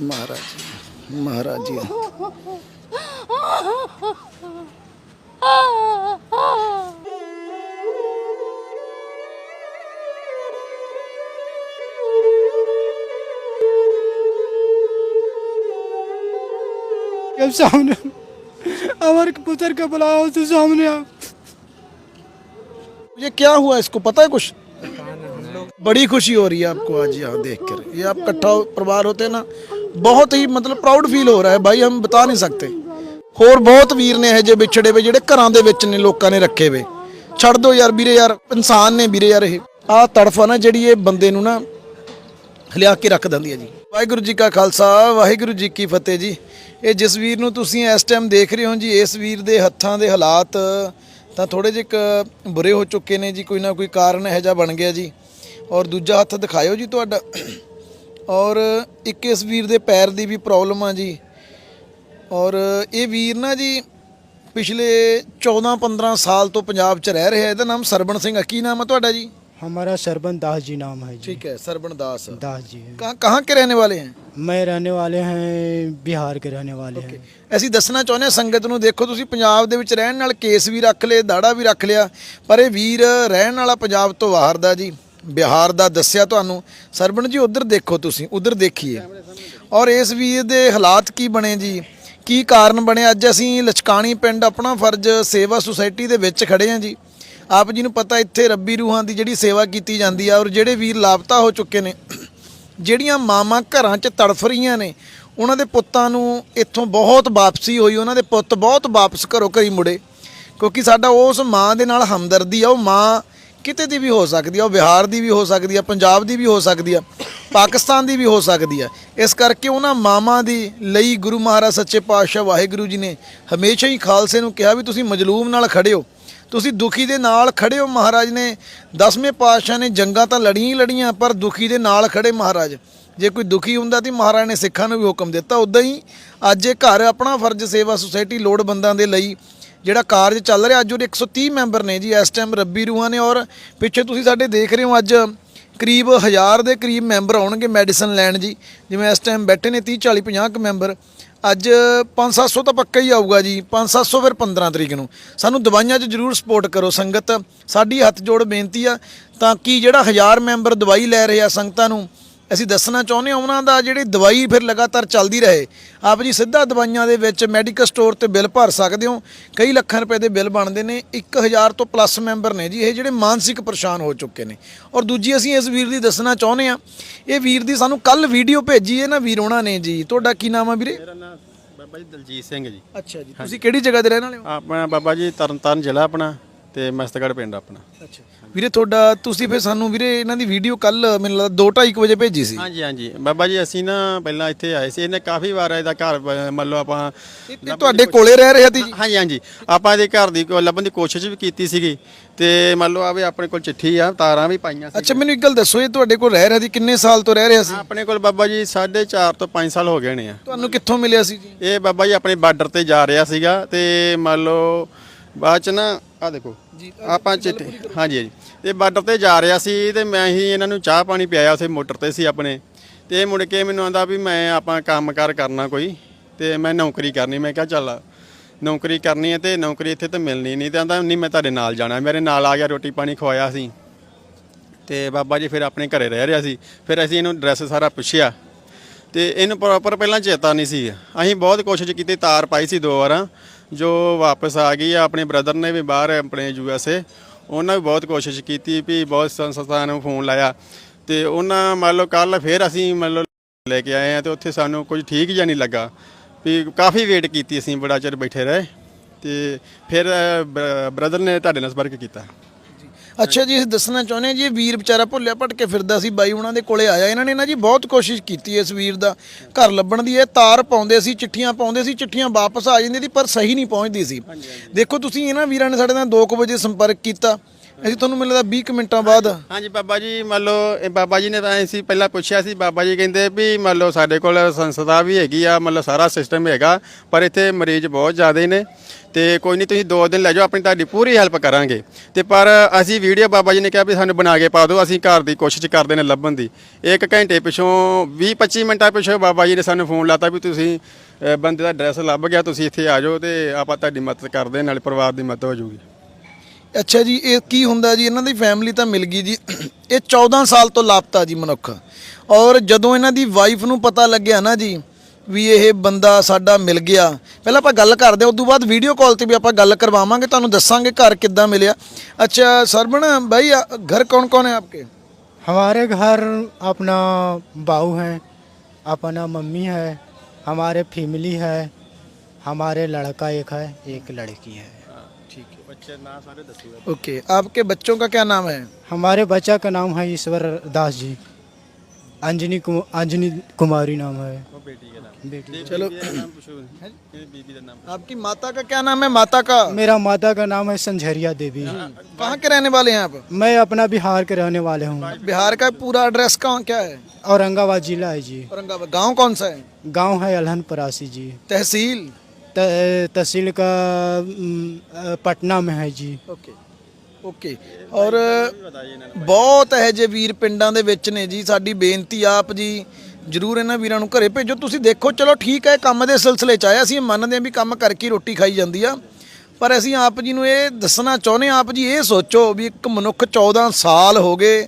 महाराज महाराज जी। जब सामने हमारे पुत्र का बुलाओ तो सामने आप ये क्या हुआ इसको पता है कुछ? बड़ी खुशी हो रही है आपको आज यहाँ देख कर ये आप इकट्ठा परिवार होते ना बहुत ही मतलब प्राउड फील ਹੋ ਰਿਹਾ ਹੈ ਭਾਈ ਹਮ ਬਤਾ ਨਹੀਂ ਸਕਦੇ ਹੋਰ ਬਹੁਤ ਵੀਰ ਨੇ ਇਹ ਜੇ ਵਿਛੜੇ ਵੇ ਜਿਹੜੇ ਘਰਾਂ ਦੇ ਵਿੱਚ ਨੇ ਲੋਕਾਂ ਨੇ ਰੱਖੇ ਵੇ ਛੱਡ ਦੋ ਯਾਰ ਵੀਰੇ ਯਾਰ ਇਨਸਾਨ ਨੇ ਵੀਰੇ ਯਾਰ ਇਹ ਆਹ ਤੜਫ ਆ ਨਾ ਜਿਹੜੀ ਇਹ ਬੰਦੇ ਨੂੰ ਨਾ ਲਿਆ ਕੇ ਰੱਖ ਦਿੰਦੀ ਹੈ ਜੀ ਵਾਹਿਗੁਰੂ ਜੀ ਕਾ ਖਾਲਸਾ ਵਾਹਿਗੁਰੂ ਜੀ ਕੀ ਫਤਿਹ ਜੀ ਇਹ ਜਿਸ ਵੀਰ ਨੂੰ ਤੁਸੀਂ ਇਸ ਟਾਈਮ ਦੇਖ ਰਹੇ ਹੋ ਜੀ ਇਸ ਵੀਰ ਦੇ ਹੱਥਾਂ ਦੇ ਹਾਲਾਤ ਤਾਂ ਥੋੜੇ ਜਿਹੇ ਕੁ ਬੁਰੇ ਹੋ ਚੁੱਕੇ ਨੇ ਜੀ ਕੋਈ ਨਾ ਕੋਈ ਕਾਰਨ ਇਹੋ ਜਿਹਾ ਬਣ ਗਿਆ ਜੀ ਔਰ ਦੂਜਾ ਹੱਥ ਦਿਖਾਇਓ ਜੀ ਤੁਹਾਡਾ ਔਰ ਇੱਕ ਇਸ ਵੀਰ ਦੇ ਪੈਰ ਦੀ ਵੀ ਪ੍ਰੋਬਲਮ ਆ ਜੀ ਔਰ ਇਹ ਵੀਰ ਨਾ ਜੀ ਪਿਛਲੇ 14 15 ਸਾਲ ਤੋਂ ਪੰਜਾਬ 'ਚ ਰਹਿ ਰਿਹਾ ਇਹਦਾ ਨਾਮ ਸਰਬਣ ਸਿੰਘ ਆ। ਕੀ ਨਾਮ ਹੈ ਤੁਹਾਡਾ जी हमारा सरबन दास जी नाम है जी ठीक है सरबण दास दास जी है कहाँ कहाँ के रहने वाले हैं मैं रहने वाले हैं बिहार के रहने वाले हैं ਅਸੀਂ ਦੱਸਣਾ ਚਾਹੁੰਦੇ ਹਾਂ ਸੰਗਤ ਨੂੰ ਦੇਖੋ ਤੁਸੀਂ ਪੰਜਾਬ ਦੇ ਵਿੱਚ ਰਹਿਣ ਨਾਲ ਕੇਸ ਵੀ ਰੱਖ ਲਏ ਦਾੜਾ ਵੀ ਰੱਖ ਲਿਆ ਪਰ ਇਹ ਵੀਰ ਰਹਿਣ ਵਾਲਾ ਪੰਜਾਬ ਤੋਂ ਬਾਹਰ ਦਾ ਜੀ ਬਿਹਾਰ ਦਾ ਦੱਸਿਆ ਤੁਹਾਨੂੰ। ਸਰਬਣ ਜੀ, ਉਧਰ ਦੇਖੋ ਤੁਸੀਂ, ਉਧਰ ਦੇਖੀਏ। ਔਰ ਇਸ ਵੀਰ ਦੇ ਹਾਲਾਤ ਕੀ ਬਣੇ ਜੀ? ਕੀ ਕਾਰਨ ਬਣੇ? ਅੱਜ ਅਸੀਂ ਲਚਕਾਣੀ ਪਿੰਡ ਆਪਣਾ ਫਰਜ਼ ਸੇਵਾ ਸੁਸਾਇਟੀ ਦੇ ਵਿੱਚ ਖੜੇ ਹਾਂ ਜੀ। ਆਪ ਜੀ ਨੂੰ ਪਤਾ ਇੱਥੇ ਰੱਬੀ ਰੂਹਾਂ ਦੀ ਜਿਹੜੀ ਸੇਵਾ ਕੀਤੀ ਜਾਂਦੀ ਆ ਔਰ ਜਿਹੜੇ ਵੀਰ ਲਾਪਤਾ ਹੋ ਚੁੱਕੇ ਨੇ, ਜਿਹੜੀਆਂ ਮਾਵਾਂ ਘਰਾਂ 'ਚ ਤੜਫ ਰਹੀਆਂ ਨੇ, ਉਹਨਾਂ ਦੇ ਪੁੱਤਾਂ ਨੂੰ ਇੱਥੋਂ ਬਹੁਤ ਵਾਪਸੀ ਹੋਈ, ਉਹਨਾਂ ਦੇ ਪੁੱਤ ਬਹੁਤ ਵਾਪਸ ਘਰੋਂ ਘਰੀ ਮੁੜੇ। ਕਿਉਂਕਿ ਸਾਡਾ ਉਸ ਮਾਂ ਦੇ ਨਾਲ ਹਮਦਰਦੀ ਆ, ਉਹ ਮਾਂ ਕਿਤੇ ਦੀ ਵੀ ਹੋ ਸਕਦੀ ਆ, ਉਹ ਬਿਹਾਰ ਦੀ ਵੀ ਹੋ ਸਕਦੀ ਆ, ਪੰਜਾਬ ਦੀ ਵੀ ਹੋ ਸਕਦੀ ਆ, ਪਾਕਿਸਤਾਨ ਦੀ ਵੀ ਹੋ ਸਕਦੀ ਆ। ਇਸ ਕਰਕੇ ਉਹਨਾਂ ਮਾਵਾਂ ਦੀ ਲਈ ਗੁਰੂ ਮਹਾਰਾਜ ਸੱਚੇ ਪਾਤਸ਼ਾਹ ਵਾਹਿਗੁਰੂ ਜੀ ਨੇ ਹਮੇਸ਼ਾ ਹੀ ਖਾਲਸੇ ਨੂੰ ਕਿਹਾ ਵੀ ਤੁਸੀਂ ਮਜਲੂਮ ਨਾਲ ਖੜੇ ਹੋ। ਤੁਸੀਂ ਦੁਖੀ ਦੇ ਨਾਲ ਖੜੇ ਹੋ ਮਹਾਰਾਜ ਨੇ। ਦਸਵੇਂ ਪਾਤਸ਼ਾਹ ਨੇ ਜੰਗਾਂ ਤਾਂ ਲੜੀਆਂ ਹੀ ਲੜੀਆਂ, ਪਰ ਦੁਖੀ ਦੇ ਨਾਲ ਖੜੇ ਮਹਾਰਾਜ। ਜੇ ਕੋਈ ਦੁਖੀ ਹੁੰਦਾ ਤੇ ਮਹਾਰਾਜ ਨੇ ਸਿੱਖਾਂ ਨੂੰ ਵੀ ਹੁਕਮ ਦਿੱਤਾ। ਉਦਾਂ ਹੀ ਅੱਜ ਇਹ ਘਰ ਆਪਣਾ ਫਰਜ਼ ਸੇਵਾ ਸੁਸਾਇਟੀ ਲੋੜਵੰਦਾਂ ਦੇ ਲਈ ਜਿਹੜਾ ਕਾਰਜ ਚੱਲ ਰਿਹਾ, ਅੱਜ ਉਹਦੇ 130 ਮੈਂਬਰ ਨੇ ਜੀ, ਇਸ ਟਾਈਮ ਰੱਬੀ ਰੂਹਾਂ ਨੇ ਔਰ ਪਿੱਛੇ ਤੁਸੀਂ ਸਾਡੇ ਦੇਖ ਰਹੇ ਹੋ ਅੱਜ ਕਰੀਬ 1000 ਦੇ ਕਰੀਬ ਮੈਂਬਰ ਆਉਣਗੇ ਮੈਡੀਸਨ ਲੈਣ ਜੀ। ਜਿਵੇਂ ਇਸ ਟਾਈਮ ਬੈਠੇ ਨੇ 30 40 50 ਕੁ ਮੈਂਬਰ। ਅੱਜ 5-700 ਤਾਂ ਪੱਕਾ ਹੀ ਆਊਗਾ ਜੀ 5-700 ਫਿਰ 15 ਤਰੀਕ ਨੂੰ। ਸਾਨੂੰ ਦਵਾਈਆਂ 'ਚ ਜ਼ਰੂਰ ਸਪੋਰਟ ਕਰੋ ਸੰਗਤ। ਸਾਡੀ ਹੱਥ ਜੋੜ ਬੇਨਤੀ ਆ ਤਾਂ ਕਿ ਜਿਹੜਾ 1000 ਮੈਂਬਰ ਦਵਾਈ ਲੈ ਰਹੇ ਆ ਸੰਗਤਾਂ ਨੂੰ ਅਸੀਂ ਦੱਸਣਾ ਚਾਹੁੰਦੇ ਹਾਂ ਉਹਨਾਂ ਦਾ ਜਿਹੜੀ ਦਵਾਈ ਫਿਰ ਲਗਾਤਾਰ ਚੱਲਦੀ ਰਹੇ। ਆਪ ਜੀ ਸਿੱਧਾ ਦਵਾਈਆਂ ਦੇ ਵਿੱਚ ਮੈਡੀਕਲ ਸਟੋਰ ਤੇ ਬਿੱਲ ਭਰ ਸਕਦੇ ਹੋ। ਕਈ ਲੱਖਾਂ ਰੁਪਏ ਦੇ ਬਿੱਲ ਬਣਦੇ ਨੇ 1000 ਤੋਂ ਪਲੱਸ ਮੈਂਬਰ ਨੇ ਜੀ ਇਹ ਜਿਹੜੇ ਮਾਨਸਿਕ ਪਰੇਸ਼ਾਨ ਹੋ ਚੁੱਕੇ ਨੇ। ਔਰ ਦੂਜੀ ਅਸੀਂ ਇਸ ਵੀਰ ਦੀ ਦੱਸਣਾ ਚਾਹੁੰਦੇ ਹਾਂ ਇਹ ਵੀਰ ਦੀ ਸਾਨੂੰ ਕੱਲ ਵੀਡੀਓ ਭੇਜੀ ਹੈ ਨਾ ਵੀਰ ਉਹਨਾਂ ਨੇ ਜੀ। ਤੁਹਾਡਾ ਕੀ ਨਾਮ ਆ ਵੀਰੇ? ਮੇਰਾ ਨਾਮ ਬਾਬਾ ਜੀ ਦਲਜੀਤ ਸਿੰਘ ਜੀ। ਅੱਛਾ ਜੀ ਤੁਸੀਂ ਕਿਹੜੀ ਜਗ੍ਹਾ ਦੇ ਰਹਿਣ ਵਾਲੇ ਹੋ? ਆਪਣਾ ਬਾਬਾ ਜੀ ਤਰਨਤਾਰਨ ਜ਼ਿਲ੍ਹਾ ਆਪਣਾ ਤੇ ਮਸਤਗੜ ਪਿੰਡ ਆਪਣਾ। ਅੱਛਾ। ਵੀਰੇ ਤੁਹਾਡਾ ਤੁਸੀਂ ਫਿਰ ਸਾਨੂੰ ਵੀਰੇ ਇਹਨਾਂ ਦੀ ਵੀਡੀਓ ਕੱਲ ਮੈਨੂੰ ਲੱਗਦਾ 2:30 ਵਜੇ ਭੇਜੀ ਸੀ। ਹਾਂਜੀ ਹਾਂਜੀ। ਬਾਬਾ ਜੀ ਅਸੀਂ ਨਾ ਪਹਿਲਾਂ ਇੱਥੇ ਆਏ ਸੀ। ਇਹਨੇ ਕਾਫੀ ਵਾਰ ਇਹਦਾ ਘਰ ਬ- ਮੰਨ ਲਓ ਆਪਾਂ ਇਹ ਤੁਹਾਡੇ ਕੋਲੇ ਰਹਿ ਰਿਹਾ ਸੀ। ਜੀ ਹਾਂਜੀ ਹਾਂਜੀ। ਆਪਾਂ ਇਹਦੇ ਘਰ ਦੀ ਕੋ- ਲੱਭਣ ਦੀ ਕੋਸ਼ਿਸ਼ ਵੀ ਕੀਤੀ ਸੀਗੀ। ਤੇ ਮੰਨ ਲਓ ਆਵੇ ਆਪਣੇ ਕੋਲ ਚਿੱਠੀ ਆ ਤਾਰਾਂ ਵੀ ਪਾਈਆਂ ਸੀ ਅੱਛਾ ਮੈਨੂੰ ਇੱਕ ਗੱਲ ਦੱਸੋ ਇਹ ਤੁਹਾਡੇ ਕੋਲ ਰਹਿ ਰਿਹਾ ਸੀ ਕਿੰਨੇ ਸਾਲ ਤੋਂ ਰਹਿ ਰਿਹਾ ਸੀ? ਆਪਣੇ ਕੋਲ ਬਾਬਾ ਜੀ 4.5 ਤੋਂ 5 ਸਾਲ ਹੋ ਗਏ ਨੇ ਆ। ਤੁਹਾਨੂੰ ਕਿੱਥੋਂ ਮਿਲਿਆ ਸੀ ਜੀ? ਇਹ ਬਾਬਾ ਜੀ ਆਪਣੇ ਬਾਰਡਰ ਤੇ ਜਾ ਰਿਹਾ ਸੀਗਾ ਤੇ ਮੰਨ ਲਓ ਬਾਅਦ ਚ ਨਾ ਆ ਦੇਖੋ। ਆਪਾਂ ਚਿੱਠੀ ਹਾਂਜੀ ਹਾਂਜੀ। ਤੇ ਬਾਰਡਰ ਤੇ ਜਾ ਰਿਹਾ ਸੀ ਤੇ ਮੈਂ ਹੀ ਇਹਨਾਂ ਨੂੰ ਚਾਹ ਪਾਣੀ ਪਿਆਇਆ ਉਥੇ ਮੋਟਰ ਤੇ ਸੀ ਆਪਣੇ। ਤੇ ਇਹ ਮੁੜ ਕੇ ਮੈਨੂੰ ਆਂਦਾ ਵੀ ਮੈਂ ਆਪਾਂ ਕੰਮਕਾਰ ਕਰਨਾ ਕੋਈ ਤੇ ਮੈਂ ਨੌਕਰੀ ਕਰਨੀ। ਮੈਂ ਕਿਹਾ ਚੱਲ ਨੌਕਰੀ ਕਰਨੀ ਹੈ ਤੇ ਨੌਕਰੀ ਇੱਥੇ ਤਾਂ ਮਿਲਣੀ ਨਹੀਂ। ਤੇ ਆਂਦਾ ਨਹੀਂ ਮੈਂ ਤੁਹਾਡੇ ਨਾਲ ਜਾਣਾ। ਮੇਰੇ ਨਾਲ ਆ ਗਿਆ ਰੋਟੀ ਪਾਣੀ ਖਵਾਇਆ ਸੀ। ਤੇ ਬਾਬਾ ਜੀ ਫਿਰ ਆਪਣੇ ਘਰੇ ਰਹਿ ਰਿਹਾ ਸੀ। ਫਿਰ ਅਸੀਂ ਇਹਨੂੰ ਐਡਰੈਸ ਸਾਰਾ ਪੁੱਛਿਆ। ਤੇ ਇਹਨੂੰ ਪ੍ਰੋਪਰ ਪਹਿਲਾਂ ਚੇਤਾ ਨਹੀਂ ਸੀ। ਅਸੀਂ ਬਹੁਤ ਕੋਸ਼ਿਸ਼ ਕੀਤੀ ਤਾਰ ਪਾਈ ਸੀ ਦੋ ਵਾਰਾਂ। ਜੋ ਵਾਪਸ ਆ ਗਈ ਆ, ਆਪਣੇ ਬ੍ਰਦਰ ਨੇ ਵੀ ਬਾਹਰ ਆਪਣੇ ਯੂ ਐਸ ਏ ਉਹਨਾਂ ਵੀ ਬਹੁਤ ਕੋਸ਼ਿਸ਼ ਕੀਤੀ ਵੀ ਬਹੁਤ ਸੰਸਥਾ ਨੂੰ ਫੋਨ ਲਾਇਆ। ਤੇ ਉਹਨਾਂ ਮੰਨ ਲਓ ਕੱਲ ਫਿਰ ਅਸੀਂ ਮੰਨ ਲਓ ਲੈ ਕੇ ਆਏ ਆ ਤੇ ਉੱਥੇ ਸਾਨੂੰ ਕੁਝ ਠੀਕ ਜਿਹਾ ਨਹੀਂ ਲੱਗਾ। ਵੀ ਕਾਫੀ ਵੇਟ ਕੀਤੀ ਅਸੀਂ, ਬੜਾ ਚਿਰ ਬੈਠੇ ਰਹੇ। ਤੇ ਫਿਰ ਬ੍ਰਦਰ ਨੇ ਤੁਹਾਡੇ ਨਾਲ ਸੰਪਰਕ ਕੀਤਾ। ਅੱਛਾ ਜੀ ਅਸੀਂ ਦੱਸਣਾ ਚਾਹੁੰਦੇ ਹਾਂ ਜੀ ਇਹ ਵੀਰ ਵਿਚਾਰਾ ਭੁੱਲਿਆ ਭਟਕੇ ਫਿਰਦਾ ਸੀ ਬਾਈ ਉਹਨਾਂ ਦੇ ਕੋਲੇ ਆਇਆ ਇਹਨਾਂ ਨੇ ਨਾ ਜੀ ਬਹੁਤ ਕੋਸ਼ਿਸ਼ ਕੀਤੀ ਇਸ ਵੀਰ ਦਾ ਘਰ ਲੱਭਣ ਦੀ ਇਹ ਤਾਰ ਪਾਉਂਦੇ ਸੀ ਚਿੱਠੀਆਂ ਪਾਉਂਦੇ ਸੀ ਚਿੱਠੀਆਂ ਵਾਪਸ ਆ ਜਾਂਦੀ ਸੀ ਪਰ ਸਹੀ ਨਹੀਂ ਪਹੁੰਚਦੀ ਸੀ। ਦੇਖੋ ਤੁਸੀਂ ਇਹਨਾਂ ਵੀਰਾਂ ਨੇ ਸਾਡੇ ਨਾਲ 2 ਵਜੇ ਸੰਪਰਕ ਕੀਤਾ ਅਸੀਂ ਤੁਹਾਨੂੰ ਮਿਲਦਾ 20 ਕੁ ਮਿੰਟਾਂ ਬਾਅਦ। ਹਾਂਜੀ ਬਾਬਾ ਜੀ ਮੰਨ ਲਓ ਇਹ ਬਾਬਾ ਜੀ ਨੇ ਤਾਂ ਅਸੀਂ ਪਹਿਲਾਂ ਪੁੱਛਿਆ ਸੀ ਬਾਬਾ ਜੀ ਕਹਿੰਦੇ ਵੀ ਮੰਨ ਲਓ ਸਾਡੇ ਕੋਲ ਸੰਸਥਾ ਵੀ ਹੈਗੀ ਆ ਮੰਨ ਲਓ ਸਾਰਾ ਸਿਸਟਮ ਹੈਗਾ ਪਰ ਇੱਥੇ ਮਰੀਜ਼ ਬਹੁਤ ਜ਼ਿਆਦੇ ਨੇ ਤੇ ਕੋਈ ਨਹੀਂ ਤੁਸੀਂ ਦੋ ਦਿਨ ਲੈ ਜਾਓ ਆਪਣੀ ਤੁਹਾਡੀ ਪੂਰੀ ਹੈਲਪ ਕਰਾਂਗੇ। ਤੇ ਪਰ ਅਸੀਂ ਵੀਡੀਓ ਬਾਬਾ ਜੀ ਨੇ ਕਿਹਾ ਵੀ ਸਾਨੂੰ ਬਣਾ ਕੇ ਪਾ ਦਿਓ ਅਸੀਂ ਘਰ ਦੀ ਕੋਸ਼ਿਸ਼ ਕਰਦੇ ਨੇ ਲੱਭਣ ਦੀ। ਇੱਕ ਘੰਟੇ ਪਿਛੋਂ 20 25 ਮਿੰਟਾਂ ਪਿਛੋਂ ਬਾਬਾ ਜੀ ਨੇ ਸਾਨੂੰ ਫੋਨ ਲਾਤਾ ਵੀ ਤੁਸੀਂ ਅ, ਬੰਦੇ ਦਾ ਐਡਰੈਸ ਲੱਭ ਗਿਆ ਤੁਸੀਂ ਇੱਥੇ ਆ ਜਾਓ ਤੇ ਆਪਾਂ ਤੁਹਾਡੀ ਮਦਦ ਕਰਦੇ ਨਾਲੇ ਪਰਿਵਾਰ ਦੀ ਮਦਦ ਹੋ ਜਾਊਗੀ। ਅੱਛਾ ਜੀ ਇਹ ਕੀ ਹੁੰਦਾ ਜੀ ਇਹਨਾਂ ਦੀ ਫੈਮਿਲੀ ਤਾਂ ਮਿਲ ਗਈ ਜੀ ਇਹ 14 ਸਾਲ ਤੋਂ ਲਾਪਤਾ ਜੀ ਮਨੁੱਖ ਔਰ ਜਦੋਂ ਇਹਨਾਂ ਦੀ ਵਾਈਫ ਨੂੰ ਪਤਾ ਲੱਗਿਆ ਨਾ ਜੀ ਵੀ ਇਹ ਬੰਦਾ ਸਾਡਾ ਮਿਲ ਗਿਆ ਪਹਿਲਾਂ ਆਪਾਂ ਗੱਲ ਕਰਦੇ ਹਾਂ ਉਸ ਤੋਂ ਬਾਅਦ ਵੀਡੀਓ ਕਾਲ ਤੇ ਵੀ ਆਪਾਂ ਗੱਲ ਕਰਵਾਵਾਂਗੇ ਤੁਹਾਨੂੰ ਦੱਸਾਂਗੇ ਘਰ ਕਿੱਦਾਂ ਮਿਲਿਆ ਅੱਛਾ ਸਰਵਣ ਭਾਈ ਆ- ਘਰ ਕੌਣ ਕੌਣ ਹੈ ਆਪਕੇ हमारे घर अपना बाऊ है अपना मम्मी है हमारे फैमिली है हमारे लड़का एक है एक लड़की है बच्चे ना सारे ओके आपके बच्चों का क्या नाम है? हमारे बच्चा का नाम है ईश्वर दास जी। अंजनी अंजनी कुमारी नाम है। चलो। हाँ आपकी माता का क्या नाम है? माता का? मेरा माता का नाम है संझरिया देवी। कहाँ के रहने वाले हैं आप? मैं अपना बिहार के रहने वाले हूँ। बिहार का पूरा एड्रेस कहाँ क्या है? औरंगाबाद जिला है जी। औरंगाबाद गाँव कौन सा है? गाँव है अलहन परासी जी। तहसील? तहसील का अम, अ, पटना में है जी ਓਕੇ ਓਕੇ ਔਰ ਬਹੁਤ ਇਹ ਜੇ ਵੀਰ ਪਿੰਡਾਂ ਦੇ ਵਿੱਚ ਨੇ ਜੀ ਸਾਡੀ ਬੇਨਤੀ ਆਪ ਜੀ ਜਰੂਰ ਇਹਨਾਂ ਵੀਰਾਂ ਨੂੰ ਘਰੇ ਭੇਜੋ ਤੁਸੀਂ ਦੇਖੋ ਚਲੋ ਠੀਕ ਹੈ ਕੰਮ ਦੇ ਸਿਲਸਿਲੇ ਚ ਆਇਆ ਅਸੀਂ ਇਹ ਮੰਨਦੇ ਹਾਂ ਵੀ ਕੰਮ ਕਰਕੇ ਹੀ ਰੋਟੀ ਖਾਈ ਜਾਂਦੀ ਆ ਪਰ ਅਸੀਂ ਆਪ ਜੀ ਨੂੰ ਇਹ ਦੱਸਣਾ ਚਾਹੁੰਦੇ ਹਾਂ ਆਪ ਜੀ ਇਹ ਸੋਚੋ ਵੀ ਇੱਕ ਮਨੁੱਖ 14 ਸਾਲ ਹੋ ਗਏ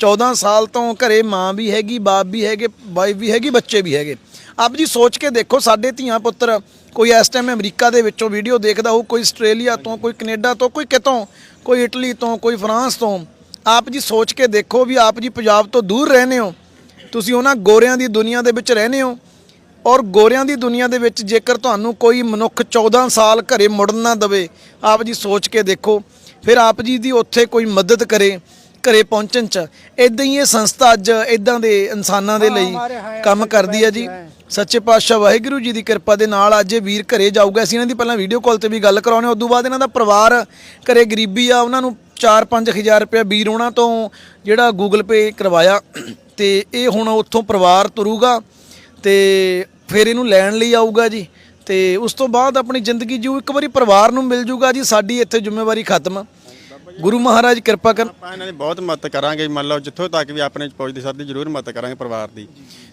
14 ਸਾਲ ਤੋਂ ਘਰੇ ਮਾਂ ਵੀ ਹੈਗੀ ਬਾਪ ਵੀ ਹੈਗੇ ਵਾਈਫ ਵੀ ਹੈਗੀ ਬੱਚੇ ਵੀ ਹੈਗੇ ਆਪ ਜੀ ਸੋਚ ਕੇ ਦੇਖੋ ਸਾਡੇ ਧੀਆਂ ਪੁੱਤਰ ਕੋਈ ਇਸ ਟਾਈਮ ਅਮਰੀਕਾ ਦੇ ਵਿੱਚੋਂ ਵੀਡੀਓ ਦੇਖਦਾ ਹੋਊ ਕੋਈ ਆਸਟ੍ਰੇਲੀਆ ਤੋਂ ਕੋਈ ਕੈਨੇਡਾ ਤੋਂ ਕੋਈ ਕਿਤੋਂ ਕੋਈ ਇਟਲੀ ਤੋਂ ਕੋਈ ਫਰਾਂਸ ਤੋਂ ਆਪ ਜੀ ਸੋਚ ਕੇ ਦੇਖੋ ਵੀ ਆਪ ਜੀ ਪੰਜਾਬ ਤੋਂ ਦੂਰ ਰਹਿੰਦੇ ਹੋ। ਤੁਸੀਂ ਉਹਨਾਂ ਗੋਰਿਆਂ ਦੀ ਦੁਨੀਆ ਦੇ ਵਿੱਚ ਰਹਿੰਦੇ ਹੋ ਔਰ ਗੋਰਿਆਂ ਦੀ ਦੁਨੀਆ ਦੇ ਵਿੱਚ ਜੇਕਰ ਤੁਹਾਨੂੰ ਕੋਈ ਮਨੁੱਖ 14 ਸਾਲ ਘਰੇ ਮੁੜਨ ਨਾ ਦਵੇ ਆਪ ਜੀ ਸੋਚ ਕੇ ਦੇਖੋ ਫਿਰ ਆਪ ਜੀ ਦੀ ਉੱਥੇ ਕੋਈ ਮਦਦ ਕਰੇ ਘਰੇ ਪਹੁੰਚਣ ਚ। ਇਦਾਂ ਹੀ ਇਹ ਸੰਸਥਾ ਅੱਜ ਇਦਾਂ ਦੇ ਇਨਸਾਨਾਂ ਦੇ ਲਈ ਕੰਮ ਕਰਦੀ ਹੈ ਜੀ। ਸੱਚੇ ਪਾਤਸ਼ਾਹ ਵਾਹਿਗੁਰੂ ਜੀ ਦੀ ਕਿਰਪਾ ਦੇ ਨਾਲ ਅੱਜ ਇਹ ਵੀਰ ਘਰੇ ਜਾਊਗਾ। ਅਸੀਂ ਇਹਨਾਂ ਦੀ ਪਹਿਲਾਂ ਵੀਡੀਓ ਕਾਲ ਤੇ ਵੀ ਗੱਲ ਕਰਾਉਣੇ, ਉਸ ਤੋਂ ਬਾਅਦ ਇਹਨਾਂ ਦਾ ਪਰਿਵਾਰ ਘਰੇ ਗਰੀਬੀ ਆ, ਉਹਨਾਂ ਨੂੰ 4-5000 ਰੁਪਏ ਵੀਰ ਉਹਨਾਂ ਤੋਂ ਜਿਹੜਾ ਗੂਗਲ ਪੇ ਕਰਵਾਇਆ ਤੇ ਇਹ ਹੁਣ ਉੱਥੋਂ ਪਰਿਵਾਰ ਤੁਰੂਗਾ ਤੇ ਫਿਰ ਇਹਨੂੰ ਲੈਣ ਲਈ ਆਊਗਾ ਜੀ। ਤੇ ਉਸ ਤੋਂ ਬਾਅਦ ਆਪਣੀ ਜ਼ਿੰਦਗੀ ਜਿਉ ਇੱਕ ਵਾਰੀ ਪਰਿਵਾਰ ਨੂੰ ਮਿਲ ਜੂਗਾ ਜੀ, ਸਾਡੀ ਇੱਥੇ ਜ਼ਿੰਮੇਵਾਰੀ ਖਤਮ। ਗੁਰੂ ਮਹਾਰਾਜ ਕਿਰਪਾ ਕਰਨ। ਆਪਾਂ ਇਹਨਾਂ ਦੀ ਬਹੁਤ ਮਦਦ ਕਰਾਂਗੇ ਮੰਨ ਲਓ ਜਿੱਥੋਂ ਤੱਕ ਵੀ ਆਪਣੇ ਚ ਪਹੁੰਚਦੀ ਸਾਡੀ ਜ਼ਰੂਰ ਮਦਦ ਕਰਾਂਗੇ ਪਰਿਵਾਰ ਦੀ।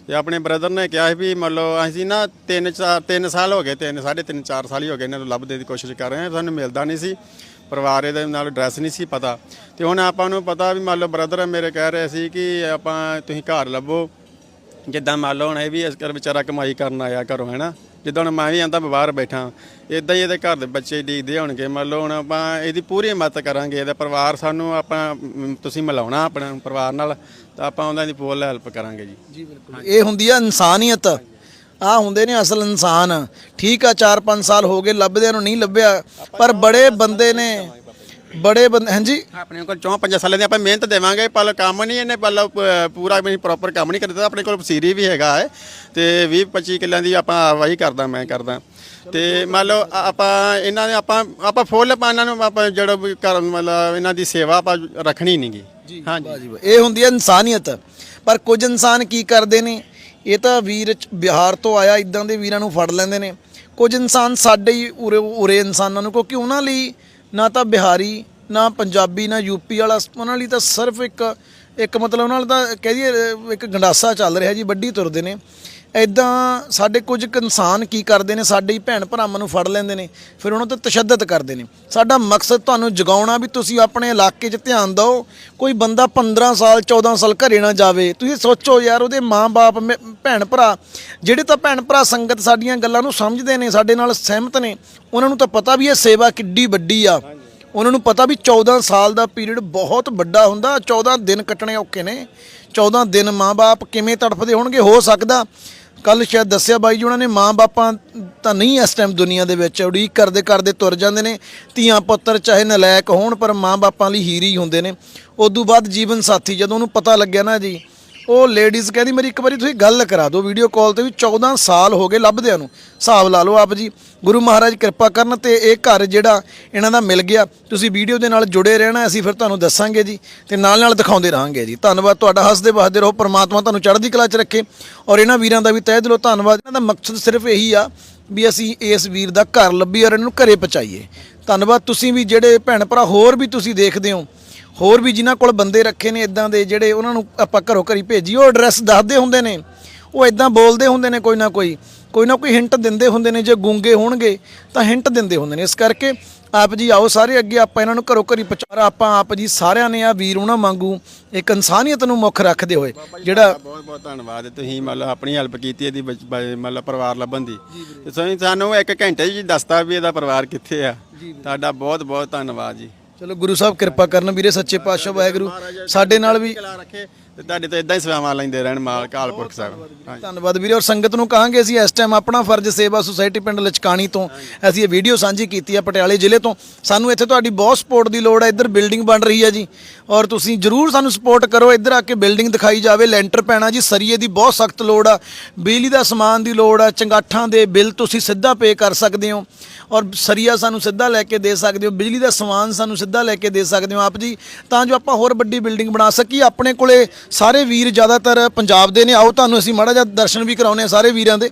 ਤੇ ਆਪਣੇ ਬ੍ਰਦਰ ਨੇ ਕਿਹਾ ਸੀ ਵੀ ਮੰਨ ਲਓ ਅਸੀਂ ਨਾ 3 4 3 ਸਾਲ ਹੋ ਗਏ, ਤਿੰਨ, ਸਾਢੇ ਤਿੰਨ 4 ਸਾਲ ਹੀ ਹੋ ਗਏ ਇਹਨਾਂ ਨੂੰ ਲੱਭਦੇ ਦੀ ਕੋਸ਼ਿਸ਼ ਕਰ ਰਹੇ ਹਾਂ। ਸਾਨੂੰ ਮਿਲਦਾ ਨਹੀਂ ਸੀ। ਪਰਿਵਾਰ ਇਹਦੇ ਨਾਲ ਡਰੈਸ ਨਹੀਂ ਸੀ ਪਤਾ। ਤੇ ਹੁਣ ਆਪਾਂ ਨੂੰ ਪਤਾ ਵੀ ਮੰਨ ਲਓ ਬ੍ਰਦਰ ਮੇਰੇ ਕਹਿ ਰਹੇ ਸੀ ਕਿ ਆਪਾਂ ਤੁਸੀਂ ਘਰ ਲੱਭੋ। ਜਿੱਦਾਂ ਮੰਨ ਲਓ ਹੁਣ ਇਹ ਵੀ ਇਸ ਕਰ ਵਿਚਾਰਾ ਕਮਾਈ ਕਰਨ ਆਇਆ ਘਰੋਂ, ਹੈਨਾ? ਜਿੱਦਾਂ ਹੁਣ ਮੈਂ ਵੀ ਆਂਦਾ ਬਾਹਰ ਬੈਠਾ ਇਦਾਂ ਹੀ ਇਹਦੇ ਘਰ ਦੇ ਬੱਚੇ ਡੀਕਦੇ ਹੋਣਗੇ। ਮੰਨ ਲਓ ਹੁਣ ਆਪਾਂ ਇਹਦੀ ਪੂਰੀ ਮਦਦ ਕਰਾਂਗੇ, ਇਹਦਾ ਪਰਿਵਾਰ ਸਾਨੂੰ ਆਪਾਂ ਤੁਸੀਂ ਮਿਲਾਉਣਾ ਆਪਣੇ ਪਰਿਵਾਰ ਨਾਲ, ਤਾਂ ਆਪਾਂ ਉਹਨਾਂ ਦੀ ਫੁੱਲ ਹੈਲਪ ਕਰਾਂਗੇ ਜੀ। ਜੀ, ਬਿਲਕੁਲ। ਇਹ ਹੁੰਦੀ ਆ ਇਨਸਾਨੀਅਤ। ਆ ਹੁੰਦੇ ਨੇ ਅਸਲ ਇਨਸਾਨ। ਠੀਕ ਆ 4-5 ਸਾਲ ਹੋ ਗਏ ਲੱਭਦੇ ਨੂੰ ਨਹੀਂ ਲੱਭਿਆ, ਪਰ ਬੜੇ ਬੰਦੇ ਨੇ। ਬੜੇ ਬੰਦੇ ਹਾਂਜੀ? ਆਪਣੇ ਕੋਲ ਚੌਂ ਪੰਜਾਂ ਸਾਲਾਂ ਦੀ ਆਪਾਂ ਮਿਹਨਤ ਦੇਵਾਂਗੇ ਪਰ ਕੰਮ ਨਹੀਂ ਇਹਨੇ ਪਰ ਪੂਰਾ ਵੀ ਪ੍ਰੋਪਰ ਕੰਮ ਨਹੀਂ ਕਰਦਾ ਆਪਣੇ ਕੋਲ ਸੀਰੀ ਵੀ ਹੈਗਾ ਹੈ ਤੇ 20 25 ਕਿੱਲਿਆਂ ਦੀ ਆਪਾਂ ਆਵਾਈ ਕਰਦਾ ਮੈਂ ਕਰਦਾ। ਤੇ ਮੰਨ ਲਓ ਆਪਾਂ ਇਹਨਾਂ ਨੇ ਆਪਾਂ ਆਪਾਂ ਫੁੱਲ ਇਹਨਾਂ ਨੂੰ ਆਪਾਂ ਜਿਹੜਾ ਕਰ ਮਤਲਬ ਇਹਨਾਂ ਦੀ ਸੇਵਾ ਆਪਾਂ ਰੱਖਣੀ ਨਹੀਂਗੀ ਹਾਂਜੀ। ਇਹ ਹੁੰਦੀ ਹੈ ਇਨਸਾਨੀਅਤ। ਪਰ ਕੁਝ ਇਨਸਾਨ ਕੀ ਕਰਦੇ ਨੇ ਇਹ ਤਾਂ ਵੀਰ ਬਿਹਾਰ ਤੋਂ ਆਇਆ ਇਦਾਂ ਦੇ ਵੀਰਾਂ ਨੂੰ ਫੜ ਲੈਂਦੇ ਨੇ। ਕੁਝ ਇਨਸਾਨ ਸਾਡੇ ਹੀ ਉਰੇ ਉਰੇ ਇਨਸਾਨਾਂ ਨੂੰ ਕਿਉਂਕਿ ਉਹਨਾਂ ਲਈ ਨਾ ਤਾਂ ਬਿਹਾਰੀ, ਨਾ ਪੰਜਾਬੀ, ਨਾ ਯੂਪੀ ਵਾਲਾ, ਉਹਨਾਂ ਲਈ ਤਾਂ ਸਿਰਫ ਇੱਕ ਇੱਕ ਮਤਲਬ ਉਹਨਾਂ ਨਾਲ ਤਾਂ ਕਹਿ ਦਈਏ ਇੱਕ ਗੰਡਾਸਾ ਚੱਲ ਰਿਹਾ ਜੀ, ਵੱਡੀ ਤੁਰਦੇ ਨੇ। ਐਦਾਂ ਸਾਡੇ ਕੁਝ ਕੁ ਇਨਸਾਨ ਕੀ ਕਰਦੇ ਨੇ, ਸਾਡੇ ਹੀ ਭੈਣ ਭਰਾਵਾਂ ਨੂੰ ਫੜ ਲੈਂਦੇ ਨੇ, ਫਿਰ ਉਹਨਾਂ ਤੇ ਤਸ਼ੱਦਦ ਕਰਦੇ ਨੇ। ਸਾਡਾ ਮਕਸਦ ਤੁਹਾਨੂੰ ਜਗਾਉਣਾ ਵੀ ਤੁਸੀਂ ਆਪਣੇ ਇਲਾਕੇ 'ਚ ਧਿਆਨ ਦਿਓ, ਕੋਈ ਬੰਦਾ 15 ਸਾਲ 14 ਸਾਲ ਘਰੇ ਨਾ ਜਾਵੇ। ਤੁਸੀਂ ਸੋਚੋ ਯਾਰ, ਉਹਦੇ ਮਾਂ-ਬਾਪ, ਮੇ- ਭੈਣ ਭਰਾ ਜਿਹੜੇ ਤਾਂ ਭੈਣ ਭਰਾ ਸੰਗਤ ਸਾਡੀਆਂ ਗੱਲਾਂ ਨੂੰ ਸਮਝਦੇ ਨੇ, ਸਾਡੇ ਨਾਲ ਸਹਿਮਤ ਨੇ, ਉਹਨਾਂ ਨੂੰ ਤਾਂ ਪਤਾ ਵੀ ਇਹ ਸੇਵਾ ਕਿੱਡੀ ਵੱਡੀ ਆ। ਉਹਨਾਂ ਨੂੰ ਪਤਾ ਵੀ 14 ਸਾਲ ਦਾ ਪੀਰੀਅਡ ਬਹੁਤ ਵੱਡਾ ਹੁੰਦਾ 14 ਦਿਨ ਕੱਟਣੇ ਔਖੇ ਨੇ। 14 ਦਿਨ ਮਾਂ-ਬਾਪ ਕਿਵੇਂ ਤੜਫਦੇ ਹੋਣਗੇ? ਹੋ ਸਕਦਾ ਕੱਲ ਸ਼ਾਇਦ ਦੱਸਿਆ ਬਾਈ ਜੀ ਉਹਨਾਂ ਨੇ ਮਾਂ-ਬਾਪਾਂ ਤਾਂ ਨਹੀਂ ਇਸ ਟਾਈਮ ਦੁਨੀਆ ਦੇ ਵਿੱਚ, ਉਡੀਕ ਕਰਦੇ ਕਰਦੇ ਤੁਰ ਜਾਂਦੇ ਨੇ, ਧੀਆਂ ਪੁੱਤਰ ਚਾਹੇ ਨਲਾਇਕ ਹੋਣ ਪਰ ਮਾਂ-ਬਾਪਾਂ ਲਈ ਹੀਰੀ ਹੁੰਦੇ ਨੇ। ਉਦੋਂ ਬਾਅਦ ਜੀਵਨ ਸਾਥੀ, ਜਦੋਂ ਉਹਨੂੰ ਪਤਾ ਲੱਗਿਆ ਨਾ ਜੀ ਉਹ ਲੇਡੀਜ਼ ਕਹਿੰਦੀ, ਮੇਰੀ ਇੱਕ ਵਾਰੀ ਤੁਸੀਂ ਗੱਲ ਕਰਾ ਦਿਓ ਵੀਡੀਓ ਕਾਲ ਤੇ ਵੀ 14 ਸਾਲ ਹੋ ਗਏ ਲੱਭਦਿਆਂ ਨੂੰ। ਹਿਸਾਬ ਲਾ ਲਓ ਆਪ ਜੀ। ਗੁਰੂ ਮਹਾਰਾਜ ਕਿਰਪਾ ਕਰਨ ਤੇ ਇਹ ਘਰ ਜਿਹੜਾ ਇਹਨਾਂ ਦਾ ਮਿਲ ਗਿਆ, ਤੁਸੀਂ ਵੀਡੀਓ ਦੇ ਨਾਲ ਜੁੜੇ ਰਹਿਣਾ, ਅਸੀਂ ਫਿਰ ਤੁਹਾਨੂੰ ਦੱਸਾਂਗੇ ਜੀ ਤੇ ਨਾਲ ਨਾਲ ਦਿਖਾਉਂਦੇ ਰਹਾਂਗੇ ਜੀ। ਧੰਨਵਾਦ, ਤੁਹਾਡਾ ਹੱਸਦੇ ਵਸਦੇ ਰਹੋ, ਪਰਮਾਤਮਾ ਤੁਹਾਨੂੰ ਚੜ੍ਹਦੀ ਕਲਾ 'ਚ ਰੱਖੇ ਔਰ ਇਹਨਾਂ ਵੀਰਾਂ ਦਾ ਵੀ ਤਹਿ ਦਿਲੋਂ ਧੰਨਵਾਦ। ਇਹਨਾਂ ਦਾ ਮਕਸਦ ਸਿਰਫ ਇਹੀ ਆ ਵੀ ਅਸੀਂ ਇਸ ਵੀਰ ਦਾ ਘਰ ਲੱਭੀ ਔਰ ਇਹਨੂੰ ਘਰੇ ਪਹੁੰਚਾਈਏ। ਧੰਨਵਾਦ, ਤੁਸੀਂ ਵੀ ਜਿਹੜੇ ਭੈਣ ਭਰਾ ਹੋਰ ਵੀ ਤੁਸੀਂ ਦੇਖਦੇ ਹੋ ਹੋਰ ਵੀ ਜਿਨ੍ਹਾਂ ਕੋਲ ਬੰਦੇ ਰੱਖੇ ਨੇ ਇਦਾਂ ਦੇ ਜਿਹੜੇ ਉਹਨਾਂ ਨੂੰ ਆਪਾਂ ਘਰੋਂ ਘਰੀ ਭੇਜੀ ਉਹ ਐਡਰੈਸ ਦੱਸਦੇ ਹੁੰਦੇ ਨੇ। ਉਹ ਇਦਾਂ ਬੋਲਦੇ ਹੁੰਦੇ ਨੇ ਕੋਈ ਨਾ ਕੋਈ। ਕੋਈ ਨਾ ਕੋਈ ਹਿੰਟ ਦਿੰਦੇ ਹੁੰਦੇ ਨੇ ਜੇ ਗੂੰਗੇ ਹੋਣਗੇ ਤਾਂ ਹਿੰਟ ਦਿੰਦੇ ਹੁੰਦੇ ਨੇ। ਇਸ ਕਰਕੇ ਆਪ ਜੀ ਆਓ ਸਾਰੇ ਅੱਗੇ ਆਪਾਂ ਇਹਨਾਂ ਨੂੰ ਘਰੋਂ ਘਰੀ ਪਹੁੰਚਾ ਆਪਾਂ ਆਪ ਜੀ ਸਾਰਿਆਂ ਨੇ ਆ ਵੀਰ ਉਹਨਾਂ ਵਾਂਗੂ ਇੱਕ ਇਨਸਾਨੀਅਤ ਨੂੰ ਮੁੱਖ ਰੱਖਦੇ ਹੋਏ। ਜਿਹੜਾ ਬਹੁਤ ਬਹੁਤ ਧੰਨਵਾਦ। ਤੁਸੀਂ ਮਤਲਬ ਆਪਣੀ ਹੈਲਪ ਕੀਤੀ ਇਹਦੀ ਮਤਲਬ ਪਰਿਵਾਰ ਲੱਭਣ ਦੀ। ਤੁਸੀਂ ਸਾਨੂੰ ਇੱਕ ਘੰਟੇ ਹੀ ਦੱਸਤਾ ਵੀ ਇਹਦਾ ਪਰਿਵਾਰ ਕਿੱਥੇ ਆ। ਤੁਹਾਡਾ ਬਹੁਤ ਬਹੁਤ ਧੰਨਵਾਦ ਜੀ। ਚਲੋ ਗੁਰੂ ਸਾਹਿਬ ਕਿਰਪਾ ਕਰਨ ਵੀਰੇ ਸੱਚੇ ਪਾਤਸ਼ਾਹ ਵਾਹਿਗੁਰੂ ਸਾਡੇ ਨਾਲ ਵੀ ਰੱਖੇ ਤੇ ਤੁਹਾਡੇ ਤੋਂ ਇਦਾਂ ਹੀ ਸੇਵਾਵਾਂ ਲੈਂਦੇ ਰਹਿਣ ਮਾਲ ਕਾਲਪੁਰਖ ਸਾਹਿਬ। ਹਾਂਜੀ। ਧੰਨਵਾਦ ਵੀਰੇ ਔਰ ਸੰਗਤ ਨੂੰ ਕਹਾਂਗੇ ਅਸੀਂ ਇਸ ਟਾਈਮ ਆਪਣਾ ਫਰਜ਼ ਸੇਵਾ ਸੁਸਾਇਟੀ ਪਿੰਡ ਲਚਕਾਣੀ ਤੋਂ ਅਸੀਂ ਇਹ ਵੀਡੀਓ ਸਾਂਝੀ ਕੀਤੀ ਹੈ ਪਟਿਆਲੇ ਜ਼ਿਲ੍ਹੇ ਤੋਂ। ਸਾਨੂੰ ਇੱਥੇ ਤੁਹਾਡੀ ਬਹੁਤ ਸਪੋਰਟ ਦੀ ਲੋੜ ਹੈ ਇੱਧਰ ਬਿਲਡਿੰਗ ਬਣ ਰਹੀ ਹੈ ਜੀ। ਔਰ ਤੁਸੀਂ ਜਰੂਰ ਸਾਨੂੰ ਸਪੋਰਟ ਕਰੋ ਇੱਧਰ ਆ ਕੇ ਬਿਲਡਿੰਗ ਦਿਖਾਈ ਜਾਵੇ ਲੈਂਟਰ ਪੈਣਾ ਜੀ ਸਰੀਏ ਦੀ ਬਹੁਤ ਸਖਤ ਲੋੜ ਆ ਬਿਜਲੀ ਦਾ ਸਮਾਨ ਦੀ ਲੋੜ ਆ ਚੰਗਾਠਾਂ ਦੇ ਬਿੱਲ ਤੁਸੀਂ ਸਿੱਧਾ ਪੇ ਕਰ ਸਕਦੇ ਹੋ। ਔਰ ਸਰੀਆ ਸਾਨੂੰ ਸਿੱਧਾ ਲੈ ਕੇ ਦੇ ਸਕਦੇ ਹੋ ਬਿਜਲੀ ਦਾ ਸਮਾਨ ਸਾਨੂੰ ਸਿੱਧਾ ਲੈ ਕੇ ਦੇ ਸਕਦੇ ਹੋ। ਆਪ ਜੀ ਤਾਂ ਜੋ ਆਪਾਂ ਹੋਰ ਵੱਡੀ ਬਿਲਡਿੰਗ ਬਣਾ ਸਕੀਏ ਆਪਣੇ ਕੋਲੇ ਸਾਰੇ ਵੀਰ ਜ਼ਿਆਦਾਤਰ ਪੰਜਾਬ ਦੇ ਨੇ। ਆਓ ਤੁਹਾਨੂੰ ਅਸੀਂ ਮਾੜਾ ਜਿਹਾ ਦਰਸ਼ਨ ਵੀ ਕਰਾਉਨੇ ਆ ਸਾਰੇ ਵੀਰਾਂ ਦੇ।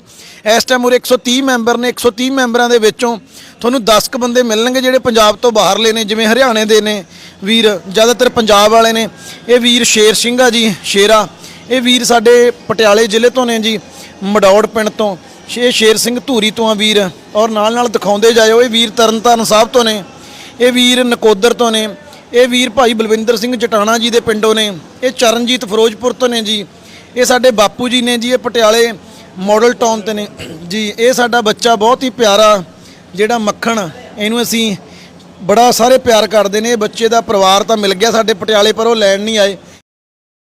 ਇਸ ਟਾਈਮ ਉਰੇ 130 ਮੈਂਬਰ ਨੇ। 130 ਮੈਂਬਰਾਂ ਦੇ ਵਿੱਚੋਂ ਤੁਹਾਨੂੰ 10 ਕੁ ਬੰਦੇ ਮਿਲਣਗੇ ਜਿਹੜੇ ਪੰਜਾਬ ਤੋਂ ਬਾਹਰਲੇ ਨੇ, ਜਿਵੇਂ ਹਰਿਆਣੇ ਦੇ ਨੇ ਵੀਰ, ਜ਼ਿਆਦਾਤਰ ਪੰਜਾਬ ਵਾਲੇ ਨੇ। ਇਹ ਵੀਰ ਸ਼ੇਰ ਸਿੰਘ ਆ ਜੀ, ਸ਼ੇਰਾ। ਇਹ ਵੀਰ ਸਾਡੇ ਪਟਿਆਲੇ ਜ਼ਿਲ੍ਹੇ ਤੋਂ ਨੇ ਜੀ, ਮਡੌੜ ਪਿੰਡ ਤੋਂ। ਇਹ ਸ਼ੇਰ ਸਿੰਘ ਧੂਰੀ ਤੋਂ ਆ ਵੀਰ। ਔਰ ਨਾਲ ਨਾਲ ਦਿਖਾਉਂਦੇ ਜਾਇਓ, ਇਹ ਵੀਰ ਤਰਨਤਾਰਨ ਸਾਹਿਬ ਤੋਂ ਨੇ। ਇਹ ਵੀਰ ਨਕੋਦਰ ਤੋਂ ਨੇ। ਇਹ ਵੀਰ ਭਾਈ ਬਲਵਿੰਦਰ ਸਿੰਘ ਜਟਾਣਾ ਜੀ ਦੇ ਪਿੰਡੋਂ ਨੇ, ਇਹ ਚਰਨਜੀਤ ਫਿਰੋਜ਼ਪੁਰ ਤੋਂ ਨੇ ਜੀ। ਇਹ ਸਾਡੇ ਬਾਪੂ ਜੀ ਨੇ ਜੀ, ਇਹ ਪਟਿਆਲੇ ਮਾਡਲ ਟਾਊਨ ਤੇ ਨੇ। ਜੀ, ਇਹ ਸਾਡਾ ਬੱਚਾ ਬਹੁਤ ਹੀ ਪਿਆਰਾ ਜਿਹੜਾ ਮੱਖਣ, ਇਹਨੂੰ ਅਸੀਂ ਬੜਾ ਸਾਰੇ ਪਿਆਰ ਕਰਦੇ ਨੇ। ਇਹ ਬੱਚੇ ਦਾ ਪਰਿਵਾਰ ਤਾਂ ਮਿਲ ਗਿਆ ਸਾਡੇ ਪਟਿਆਲੇ ਪਰ ਉਹ ਲੈਣ ਨਹੀਂ ਆਏ।